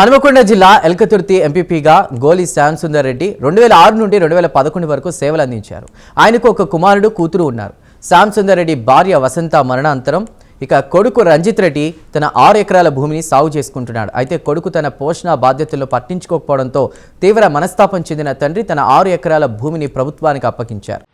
హనుమకొండ జిల్లా ఎల్కతుర్తి ఎంపీపీగా గోలి శ్యామ్ సుందర్ రెడ్డి రెండు వేల ఆరు నుండి రెండు వేల పదకొండు వరకు సేవలు అందించారు. ఆయనకు ఒక కుమారుడు కూతురు ఉన్నారు. శ్యామ్ సుందర్ రెడ్డి భార్య వసంత మరణాంతరం ఇక కొడుకు రంజిత్ రెడ్డి తన ఆరు ఎకరాల భూమిని సాగు చేసుకుంటున్నాడు. అయితే కొడుకు తన పోషణ బాధ్యతలు పట్టించుకోకపోవడంతో తీవ్ర మనస్తాపం చెందిన తండ్రి తన ఆరు ఎకరాల భూమిని ప్రభుత్వానికి అప్పగించారు.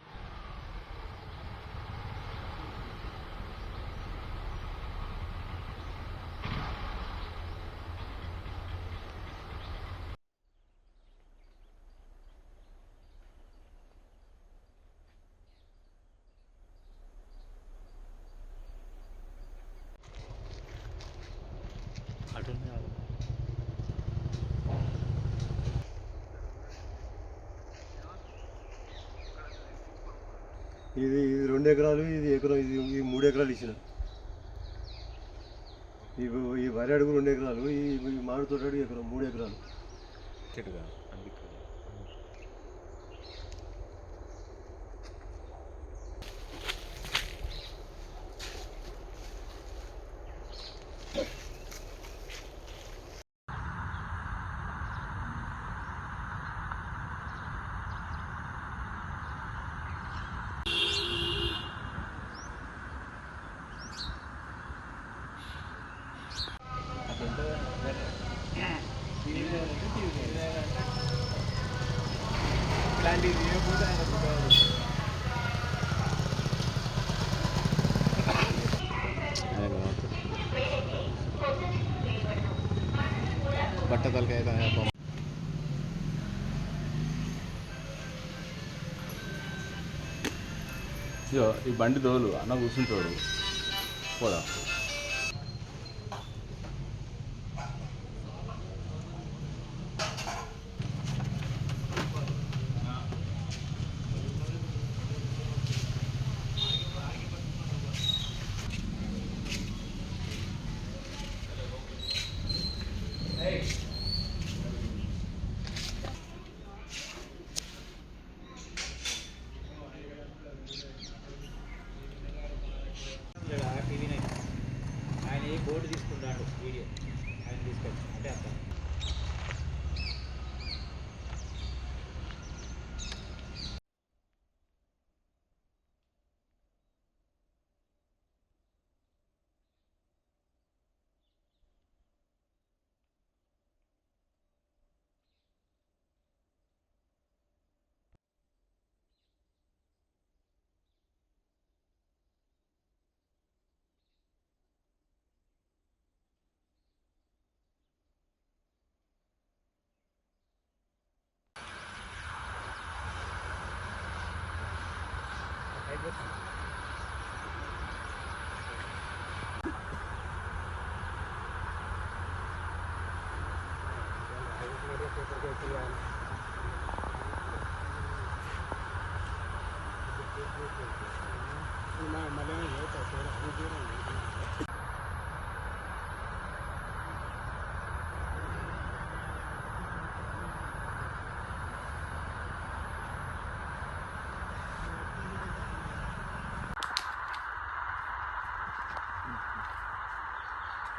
ఇది ఇది రెండు ఎకరాలు ఇది ఎకరం ఇది ఈ మూడు ఎకరాలు ఇచ్చిన. ఇవి ఈ వరి అడుగు రెండు ఎకరాలు ఈ మామిడి తోట అడుగు ఎకరం మూడు ఎకరాలు. బట్టతలకాయ ఇదిగో ఈ బండి దోలు అన్న కూర్చుంటాడు. పోదా ఆయన ఏ బోర్డు తీసుకుంటాడు వీడియో? ఆయన తీసుకొచ్చి అంటే అర్థం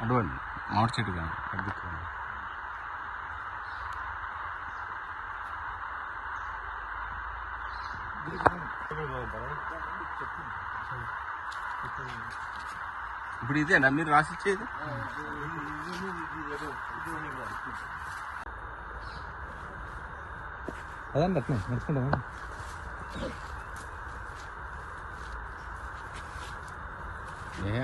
అటువంటి మామిడి చెట్టు కానీ అడ్డుకోండి ఇప్పుడు ఇదేనా? మీరు రాసిచ్చేది? అదండి అట్లా నడుచుకుంటాం ఏ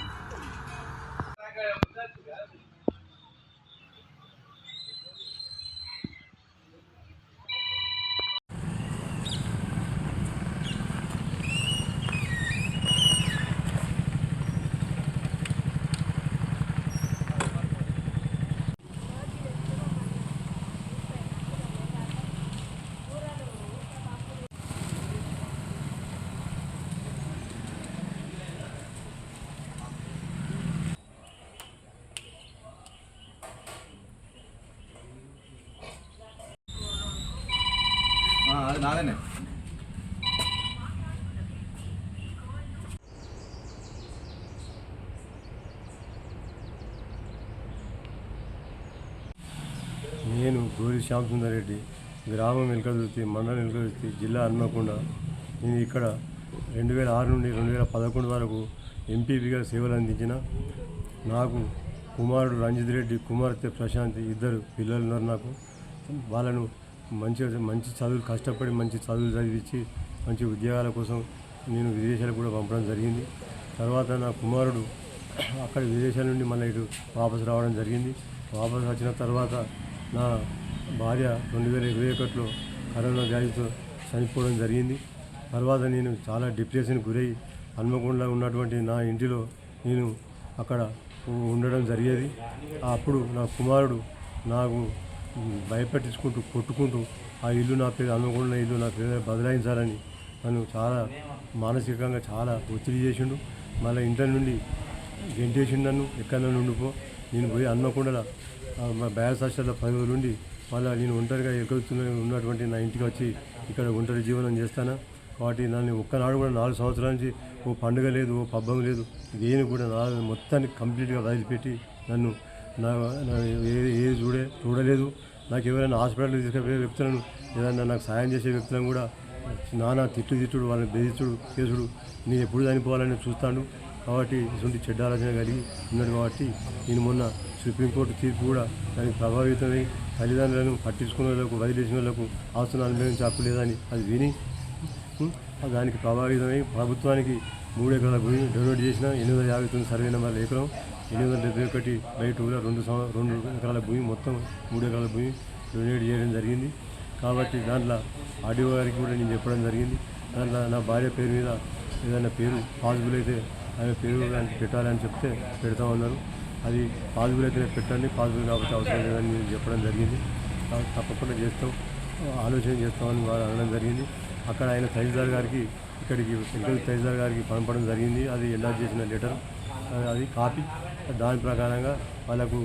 నాదేనే. నేను గోరి శ్యామసుందర్ రెడ్డి గ్రామం ఎలకదుర్తి మండలం ఎలకదుర్తి జిల్లా హన్మకొండ. నేను ఇక్కడ రెండు వేల ఆరు నుండి రెండు వేల పదకొండు వరకు ఎంపీపీగా సేవలు అందించిన నాకు కుమారుడు రంజిత్ రెడ్డి కుమార్తె ప్రశాంతి ఇద్దరు పిల్లలు ఉన్నారు నాకు. వాళ్ళను మంచి మంచి చదువులు కష్టపడి మంచి చదువులు చదివించి మంచి ఉద్యోగాల కోసం నేను విదేశాలకు కూడా పంపడం జరిగింది. తర్వాత నా కుమారుడు అక్కడ విదేశాల నుండి మళ్ళీ ఇటు వాపసు రావడం జరిగింది. వాపసు వచ్చిన తర్వాత నా భార్య రెండు వేల ఇరవై ఒకటిలో కరోనా వ్యాధితో చనిపోవడం జరిగింది. తర్వాత నేను చాలా డిప్రెషన్కి గురై హన్మకొండలో ఉన్నటువంటి నా ఇంటిలో నేను అక్కడ ఉండడం జరిగేది. అప్పుడు నా కుమారుడు నాకు భయపెట్టించుకుంటూ కొట్టుకుంటూ ఆ ఇల్లు నా పేరు హన్మకొండ ఇల్లు నా పేరు బదలాయించాలని నన్ను చాలా మానసికంగా చాలా ఒత్తిడి చేసిండు. మళ్ళీ ఇంటర్ నుండి గెంటేసిండు నన్ను ఎక్కడన్నా ఉండిపో నేను పోయి అన్నకుండా మా బ్యాస్ హాస్టల్లో పది రోజులు ఉండి మళ్ళీ నేను ఒంటరిగా ఎక్కడుతున్న ఉన్నటువంటి నా ఇంటికి వచ్చి ఇక్కడ ఒంటరి జీవనం చేస్తాను? కాబట్టి నన్ను ఒక్కనాడు కూడా నాలుగు సంవత్సరాల నుంచి ఓ పండుగ లేదు ఓ పబ్బం లేదు. దేని కూడా నా మొత్తాన్ని కంప్లీట్గా వదిలిపెట్టి నన్ను నా ఏది ఏది చూడే చూడలేదు. నాకు ఎవరైనా హాస్పిటల్ తీసుకెళ్ళే వ్యక్తులను ఏదైనా నాకు సాయం చేసే వ్యక్తులను కూడా నానా తిట్టు తిట్టుడు వాళ్ళని బెదిరించుడు చేసుడు. నేను ఎప్పుడు చనిపోవాలని చూస్తాను. కాబట్టి ఇటువంటి చెడ్డ ఆలోచన కలిగి ఉన్నాడు కాబట్టి నేను మొన్న సుప్రీంకోర్టు తీర్పు కూడా దానికి ప్రభావితమై తల్లిదండ్రులను పట్టించుకునే వాళ్ళకు వదిలేసిన వాళ్ళకు ఆస్తులు అనుభవించి హక్కు లేదని అది విని దానికి ప్రభావితమై ప్రభుత్వానికి మూడు ఎకరాల భూమి డొనేట్ చేసిన ఎనిమిది యాభై తొమ్మిది సర్వే నెంబర్ ఎకరం ఎనిమిది వందల డెబ్బై ఒకటి బయట టూలో రెండు సంవ రెండు ఎకరాల భూమి మొత్తం మూడు ఎకరాల భూమి డొనేట్ చేయడం జరిగింది. కాబట్టి దాంట్లో ఆడియో గారికి కూడా నేను చెప్పడం జరిగింది. దాంట్లో నా భార్య పేరు మీద ఏదైనా పేరు పాసిబుల్ అయితే ఆమె పేరు పెట్టాలని చెప్తే పెడతా ఉన్నారు. అది పాసిబుల్ అయితే పెట్టండి పాసిబుల్ కాబట్టి అవసరం లేదని నేను చెప్పడం జరిగింది. తప్పకుండా చేస్తాం ఆలోచన చేస్తామని వారు అనడం జరిగింది. అక్కడ ఆయన తహసీల్దార్ గారికి ఇక్కడికి వెంకట తహసీల్దార్ గారికి పంపడం జరిగింది. అది ఎండార్ చేసిన లెటర్. అది కాపీ. దాని ప్రకారంగా వాళ్ళకు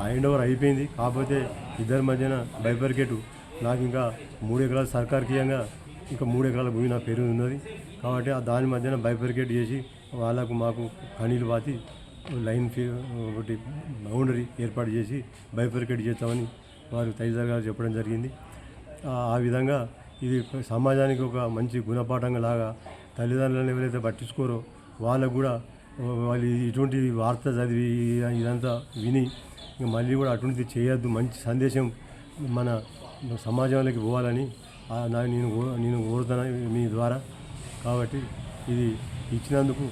హ్యాండ్ ఓవర్ అయిపోయింది. కాకపోతే ఇద్దరి మధ్యన బైబర్కెట్ నాకు ఇంకా మూడు ఎకరాల సర్కార్కీయంగా ఇంకా మూడు ఎకరాల భూమి నా పేరు ఉన్నది. కాబట్టి ఆ దాని మధ్యన బైబర్కెట్ చేసి వాళ్ళకు మాకు కనీలు పాతి లైన్ ఫీ ఒకటి బౌండరీ ఏర్పాటు చేసి బైఫర్కేట్ చేస్తామని వారు తదితర గారు చెప్పడం జరిగింది. ఆ విధంగా ఇది సమాజానికి ఒక మంచి గుణపాఠంగా లాగా తల్లిదండ్రులను ఎవరైతే పట్టించుకోరో వాళ్ళకు కూడా వాళ్ళు ఇటువంటి వార్త చదివి ఇదంతా విని ఇంకా మళ్ళీ కూడా అటువంటిది చేయొద్దు. మంచి సందేశం మన సమాజంలోకి పోవాలని నేను నేను కోరుతాను మీ ద్వారా. కాబట్టి ఇది ఇచ్చినందుకు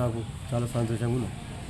నాకు చాలా సంతోషంగా ఉంది.